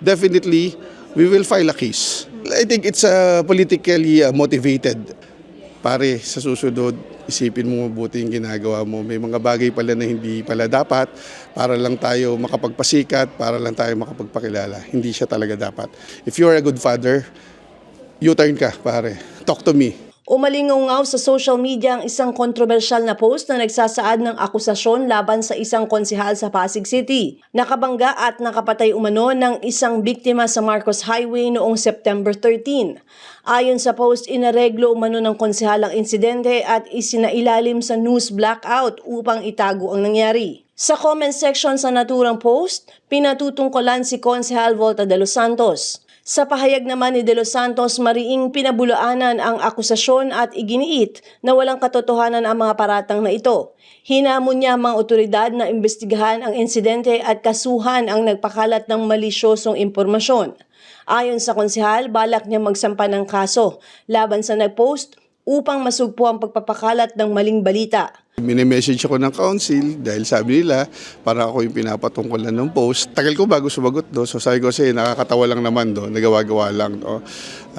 definitely we will file a case. I think it's uh, politically uh, motivated. Pare, sa susunod, isipin mo mabuti yung ginagawa mo. May mga bagay pala na hindi pala dapat para lang tayo makapagpasikat, para lang tayo makapagpakilala. Hindi siya talaga dapat. If you're a good father, U-turn ka, pare. Talk to me. Umalingaw sa social media ang isang kontrobersyal na post na nagsasaad ng akusasyon laban sa isang konsihal sa Pasig City. Nakabangga at nakapatay umano ng isang biktima sa Marcos Highway noong September 13. Ayon sa post, inareglo umano ng konsihal ang insidente at isinailalim sa news blackout upang itago ang nangyari. Sa comment section sa naturang post, pinatutungkulan si Konsehal Volta de los Santos. Sa pahayag naman ni De Los Santos, mariing pinabulaanan ang akusasyon at iginiit na walang katotohanan ang mga paratang na ito. Hinamon niya mga otoridad na imbestigahan ang insidente at kasuhan ang nagpakalat ng malisyosong impormasyon. Ayon sa konsehal, balak niya magsampa ng kaso laban sa nagpost upang masugpo ang pagpapakalat ng maling balita. Mini-message ako ng council dahil sabi nila para ako yung pinapatungkulan ng post. Tagal ko bago sumagot do. So sabi ko kasi nakakatawa lang naman do, nagawa-gawa lang do.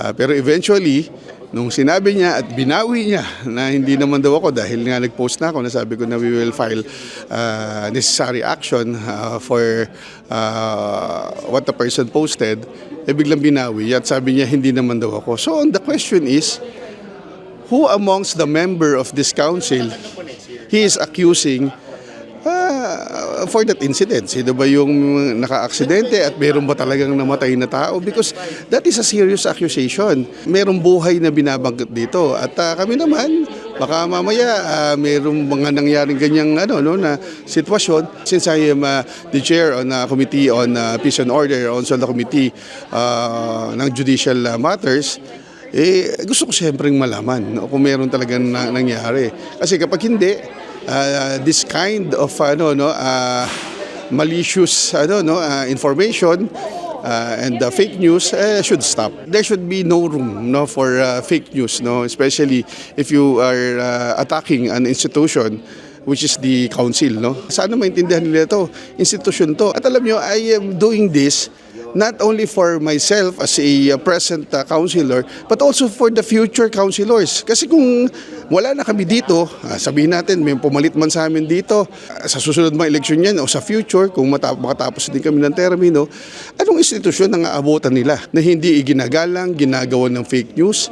Ah, pero eventually, nung sinabi niya at binawi niya na hindi naman daw ako dahil nga nag-post na ako na sabi ko na we will file ah, necessary action ah, for ah, what the person posted, eh biglang binawi at sabi niya hindi naman daw ako. So the question is, who amongst the member of this council he is accusing uh, for that incident. Sino ba yung naka-aksidente at meron ba talagang namatay na tao? Because that is a serious accusation. Merong buhay na binabanggit dito. At uh, kami naman, baka mamaya uh, merong mga nangyaring ganyang ano, no, na sitwasyon. Since I am uh, the chair on a committee on uh, peace and order, also the committee uh, ng judicial uh, matters, eh, gusto ko siyempre malaman no, kung meron talagang na, nangyari. Kasi kapag hindi, uh, this kind of ano no uh, malicious ano no uh, information uh, and uh, fake news uh, should stop. There should be no room no for uh, fake news no especially if you are uh, attacking an institution which is the council no. Sana maintindihan nila to, institution to. At alam nyo, I am doing this not only for myself as a uh, present uh, councilor, but also for the future councilors. Kasi kung wala na kami dito, uh, sabihin natin, may pumalit man sa amin dito, uh, sa susunod mga eleksyon yan o sa future, kung mata- makatapos din kami ng termino, anong institusyon ang aabutan nila na hindi iginagalang, ginagawa ng fake news?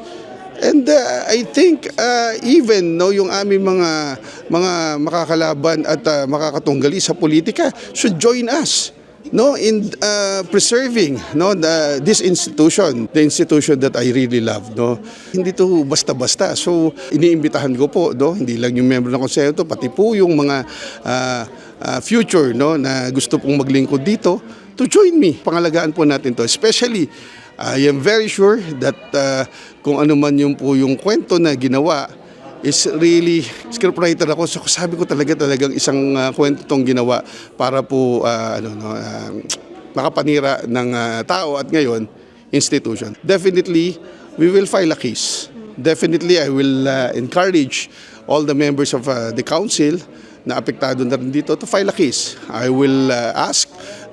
And uh, I think uh, even no yung aming mga mga makakalaban at uh, makakatunggali sa politika should join us no in uh, preserving no the, this institution the institution that I really love no. Hindi to basta-basta. So iniimbitahan ko po no hindi lang yung member ng konseho to pati po yung mga uh, uh, future no na gusto pong maglingkod dito to join me. Pangalagaan po natin to. Especially I am very sure that uh, kung ano man yung po yung kwento na ginawa is really scriptwriter ako so sabi ko talaga talagang isang uh, kwento tong ginawa para po uh, ano no uh, makapanira ng uh, tao at ngayon institution. Definitely we will file a case. Definitely I will uh, encourage all the members of uh, the council na apektado na rin dito to file a case. I will uh, ask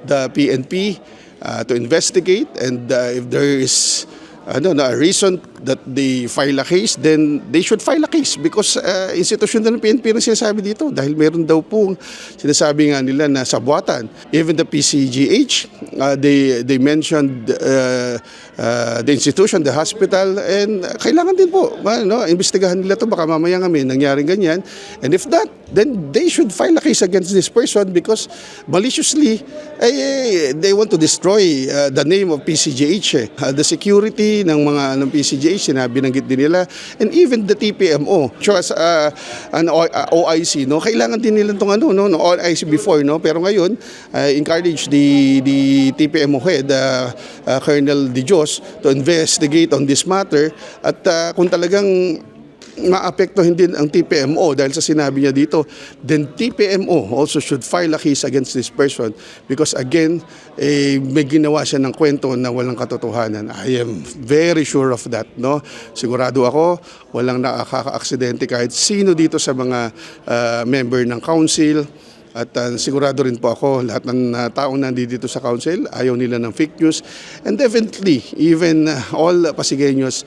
the PNP uh, to investigate and uh, if there is ano na reason that they file a case then they should file a case because uh, institusyon na ng PNP na sinasabi dito dahil meron daw pong sinasabi nga nila na sabuatan even the PCGH uh, they they mentioned uh, uh, the institution the hospital and kailangan din po ano imbestigahan nila to baka mamaya nga may nangyaring ganyan and if that then they should file a case against this person because maliciously eh, they want to destroy uh, the name of PCGH eh. Uh, the security ng mga ng PCGH sinabi binanggit din nila and even the TPMO as uh, an O- uh, OIC no? Kailangan din nila tong ano no, no OIC before no? Pero ngayon uh, encourage the the TPMO head uh, uh, Colonel De Dios to investigate on this matter. At uh, kung talagang maapektuhin din ang TPMO dahil sa sinabi niya dito, then TPMO also should file a case against this person because again, eh, may ginawa siya ng kwento na walang katotohanan. I am very sure of that. No? Sigurado ako, walang nakaka-aksidente kahit sino dito sa mga ah, member ng council, At uh, sigurado rin po ako, lahat ng uh, taong nandito sa council, ayaw nila ng fake news. And definitely, even uh, all Pasigueños,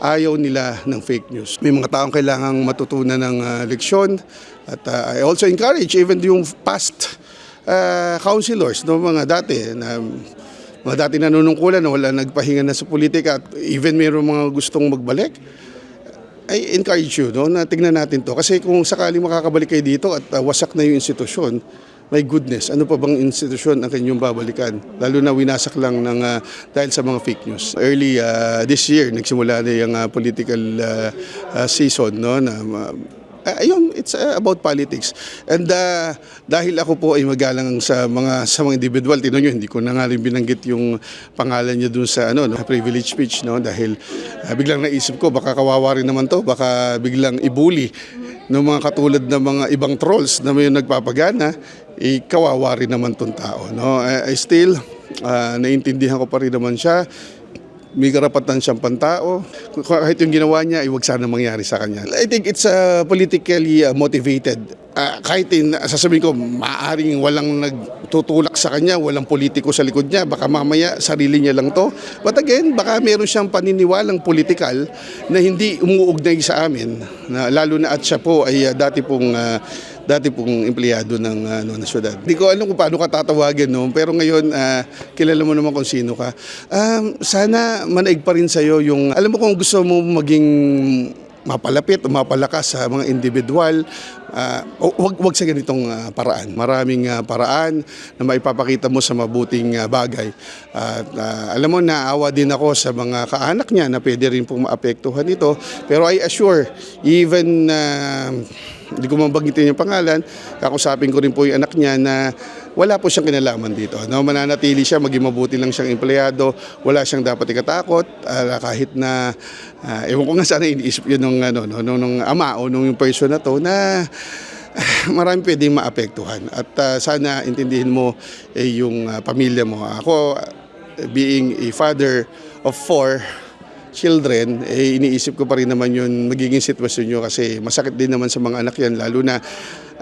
ayaw nila ng fake news. May mga taong kailangang matutunan ng uh, leksyon. At uh, I also encourage even yung past uh, councilors, no, mga dati na mga dati nanunungkulan na wala nagpahinga na sa politika at even mayroong mga gustong magbalik. I encourage you no, na tingnan natin to. Kasi kung sakaling makakabalik kayo dito at uh, wasak na yung institusyon, my goodness, ano pa bang institusyon ang kanyang babalikan? Lalo na winasak lang ng, uh, dahil sa mga fake news. Early uh, this year, nagsimula na yung uh, political uh, uh, season no, na uh, ayun, it's uh, about politics. And uh, dahil ako po ay magalang sa mga sa mga individual, tino nyo, hindi ko na nga rin binanggit yung pangalan niya dun sa ano, no, privilege speech, no, dahil uh, biglang naisip ko, baka kawawa rin naman to, baka biglang ibuli ng mga katulad ng mga ibang trolls na may nagpapagana, eh, kawawa rin naman tong tao. No? I, I still, uh, naintindihan ko pa rin naman siya may karapatan siyang pantao. Kahit yung ginawa niya, ay wag sana mangyari sa kanya. I think it's uh, politically uh, motivated. Uh, kahit in, sasabihin ko, maaaring walang nagtutulak sa kanya, walang politiko sa likod niya, baka mamaya sarili niya lang to. But again, baka meron siyang paniniwalang politikal na hindi umuugnay sa amin. Na, lalo na at siya po ay uh, dati pong uh, dati pong empleyado ng ano na syudad. Hindi ko alam kung paano ka tatawagin no, pero ngayon ah, kilala mo naman kung sino ka. Um, sana manaig pa rin sa yung alam mo kung gusto mo maging mapalapit o mapalakas sa mga individual, o- wag, wag sa ganitong ah, paraan. Maraming ah, paraan na maipapakita mo sa mabuting ah, bagay. At ah, alam mo, naawa din ako sa mga kaanak niya na pwede rin pong maapektuhan ito. Pero I assure, even na hindi ko mabanggitin yung pangalan, kakusapin ko rin po yung anak niya na wala po siyang kinalaman dito. No, mananatili siya, maging mabuti lang siyang empleyado, wala siyang dapat ikatakot, ah, kahit na, uh, ewan ko nga sana iniisip yun nung, ano, no, nung, nung ama o nung yung person na to na ah, marami pwedeng maapektuhan. At ah, sana intindihin mo eh, yung ah, pamilya mo. Ako, being a father of four, children, eh, iniisip ko pa rin naman yung magiging sitwasyon nyo kasi masakit din naman sa mga anak yan, lalo na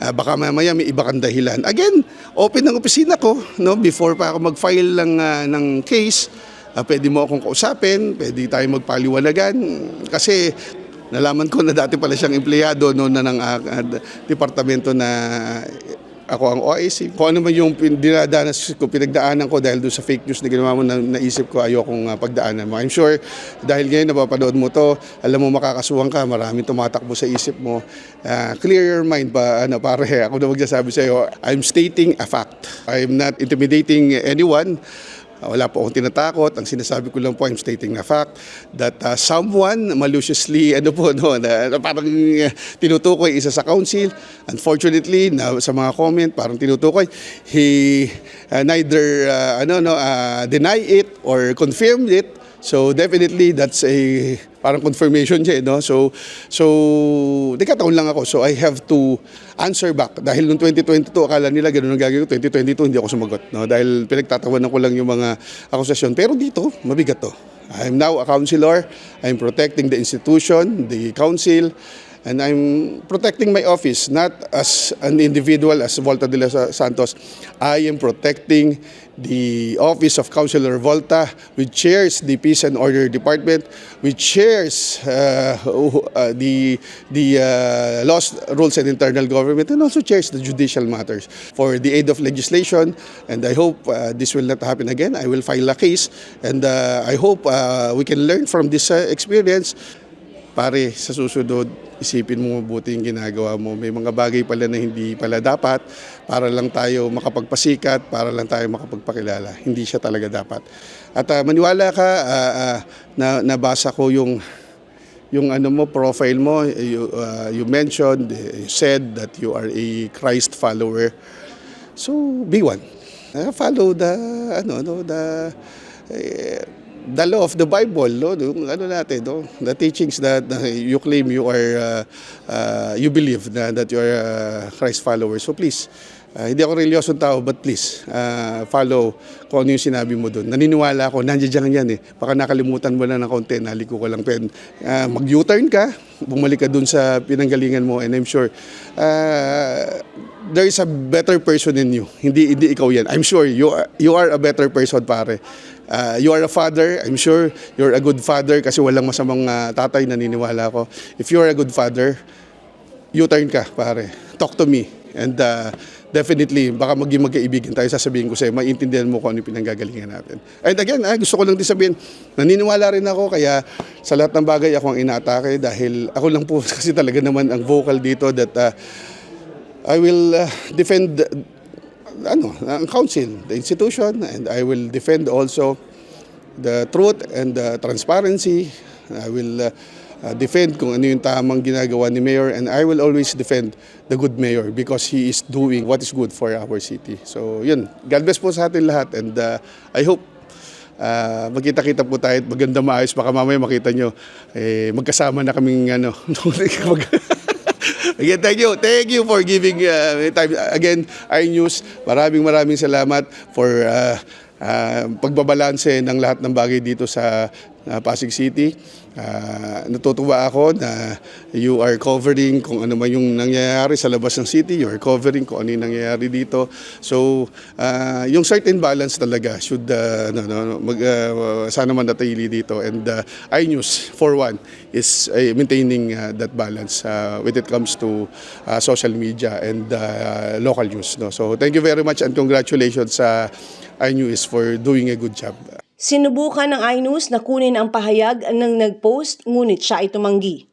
ah, baka mamaya may iba kang dahilan. Again, open ang opisina ko, no? before pa ako mag-file ng, ah, ng case, ah, pwede mo akong kausapin, pwede tayo magpaliwanagan, kasi nalaman ko na dati pala siyang empleyado no, na ng ah, departamento na ako ang OIC. Kung ano man yung dinadanas ko, pinagdaanan ko dahil doon sa fake news na ginawa mo, na, naisip ko ayokong uh, pagdaanan mo. I'm sure dahil ngayon napapanood mo to, alam mo makakasuhan ka, maraming tumatakbo sa isip mo. Ah, clear your mind ba, ano, pare, ako na magsasabi sa iyo, I'm stating a fact. I'm not intimidating anyone. Uh, Wala po akong tinatakot. Ang sinasabi ko lang po, I'm stating a fact that uh, someone maliciously, ano po, no, na, na parang uh, tinutukoy isa sa council. Unfortunately, na, sa mga comment, parang tinutukoy, he uh, neither uh, ano, no, uh, deny it or confirmed it. So definitely that's a parang confirmation siya, eh, no? So so dekataon lang ako. So I have to answer back dahil noong 2022 akala nila ganoon ang gagawin ko. 2022 hindi ako sumagot, no? Dahil pinagtatawanan ko lang yung mga akusasyon. Pero dito, mabigat to. I'm now a counselor. I'm protecting the institution, the council, and I'm protecting my office not as an individual as Volta de los Santos. I am protecting the office of Councilor Volta, which chairs the Peace and Order Department, which chairs uh, uh, the the uh, laws, rules and internal government, and also chairs the judicial matters for the aid of legislation. And I hope uh, this will not happen again. I will file a case, and uh, I hope uh, we can learn from this uh, experience pare, sa susunod, isipin mo mabuti yung ginagawa mo. May mga bagay pala na hindi pala dapat para lang tayo makapagpasikat, para lang tayo makapagpakilala. Hindi siya talaga dapat. At ah, maniwala ka, ah, ah, na, nabasa ko yung yung ano mo profile mo you, ah, you mentioned you said that you are a Christ follower so be one Ah, follow the ano no the eh, the law of the Bible, no? Ano natin, no? The teachings that uh, you claim you are, uh, uh, you believe na, that you are uh, Christ follower. So please, Ah, hindi ako relyoso tao, but please, ah, follow kung ano yung sinabi mo doon. Naniniwala ako, nandiyan yan eh. Baka nakalimutan mo na ng konti, naliko ko lang. Pero ah, mag-U-turn ka, bumalik ka doon sa pinanggalingan mo, and I'm sure ah, there is a better person in you. Hindi hindi ikaw yan. I'm sure you are, you are a better person, pare. Ah, you are a father. I'm sure you're a good father kasi walang masamang ah, tatay naniniwala ko. If you are a good father, U-turn ka, pare. Talk to me. And uh, definitely, baka maging magkaibigan tayo, sasabihin ko sa'yo, maintindihan mo kung ano yung pinanggagalingan natin. And again, ah, gusto ko lang din sabihin, naniniwala rin ako, kaya sa lahat ng bagay ako ang inaatake dahil ako lang po kasi talaga naman ang vocal dito that uh, I will uh, defend uh, ano, ang council, the institution, and I will defend also the truth and the transparency. I will uh, uh, defend kung ano yung tamang ginagawa ni Mayor and I will always defend the good Mayor because he is doing what is good for our city. So yun, God bless po sa atin lahat and uh, I hope uh, magkita-kita po tayo at maganda maayos. Baka mamaya makita nyo, eh, magkasama na kaming ano, Again, thank you. Thank you for giving uh, me time. Again, iNews, maraming maraming salamat for uh, uh, pagbabalanse ng lahat ng bagay dito sa uh, Pasig City. Uh, natutuwa ako na you are covering kung ano man yung nangyayari sa labas ng city. You are covering kung ano yung nangyayari dito. So, uh, yung certain balance talaga should uh, no, no, no, mag, uh, sana manatili dito. And uh, iNews, for one, is uh, maintaining uh, that balance uh, when it comes to uh, social media and uh, local news. No? So, thank you very much and congratulations sa iNews for doing a good job. Sinubukan ng iNews na kunin ang pahayag ng nag-post ngunit siya ay tumanggi.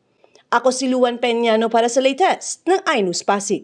Ako si Luan Peñano para sa latest ng iNews Pasig.